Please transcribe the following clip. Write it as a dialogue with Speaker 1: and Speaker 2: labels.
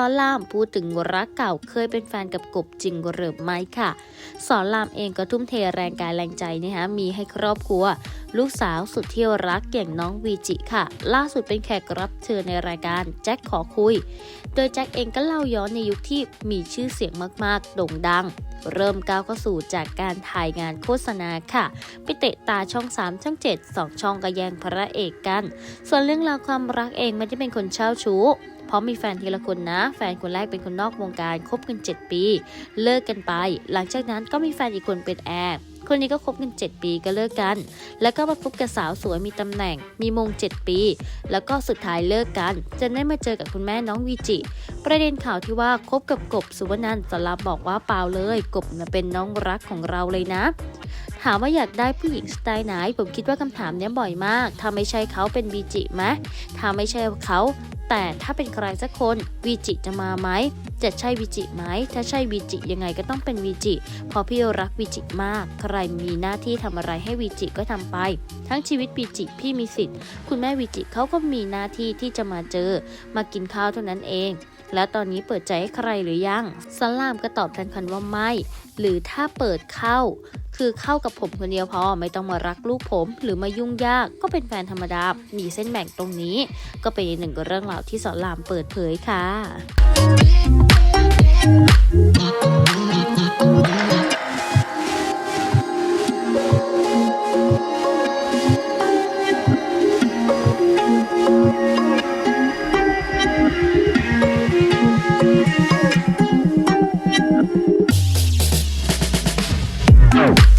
Speaker 1: อนรามพูดถึงรักเก่าเคยเป็นแฟนกับกบจริงหรือไม่ค่ะ สอนรามเองก็ทุ่มเทแรงกายแรงใจนะคะมีให้ครอบครัว ลูกสาวสุดที่รักอย่างน้องวีจิค่ะ ล่าสุดเป็นแขกรับเชิญในรายการแจ็คขอคุย โดยแจ็คเองก็เล่าย้อนในยุคที่มีชื่อเสียงมากๆ โด่งดัง เริ่มก้าวเข้าสู่จากการถ่ายงานโฆษณาค่ะไปเตะตาช่อง 3 ช่อง 7 2 ช่องก็แย่งพระเอกกัน ส่วนเรื่องราวความรักเองไม่ได้เป็นคนเช่าชู้ ราะมีแฟนทีละคนนะ แฟนคนแรกเป็นคนนอกวงการคบกัน 7 ปี เลิกกันไป หลังจากนั้นก็มีแฟนอีกคนเป็นแอร์คนนี้ก็คบกัน 7 ปีก็เลิกกัน แล้วก็มาพบกับสาวสวยมีตำแหน่ง มีมง 7 ปี แล้วก็สุดท้ายเลิกกันจนได้มาเจอกับคุณแม่น้องวีจิ ประเด็นข่าวที่ว่าคบกับกบสุวรรณันท์สลับบอกว่าเปล่าเลย กบเป็นน้องรักของเราเลยนะ ถามว่าอยากได้ผู้หญิงสไตล์ไหน ผมคิดว่าคำถามนี้บ่อยมาก ถ้าไม่ใช่เขาเป็นวีจิไหมถ้าไม่ใช่เขา แต่ถ้าเป็นใครสักคนวีจิจะมาไหม จะใช่วีจิไหม ถ้าใช่วีจิยังไงก็ต้องเป็นวีจิ เพราะพี่รักวีจิมาก ใครมีหน้าที่ทำอะไรให้วีจิก็ทำไป ทั้งชีวิตวีจิพี่มีสิทธิ์ คุณแม่วีจิเขาก็มีหน้าที่ที่จะมาเจอ มากินข้าวเท่านั้นเอง แล้วตอนนี้เปิดใจให้ใครหรือยังสลามก็ตอบทันควันว่าไม่ หรือถ้าเปิดเข้า คือเข้ากับผมคนเดียวพอไม่ต้องมารักลูกผม หรือมายุ่งยากก็เป็นแฟนธรรมดามีเส้นแบ่งตรงนี้ ก็เป็นหนึ่งเรื่องราวที่สอนรามเปิดเผยค่ะ Go.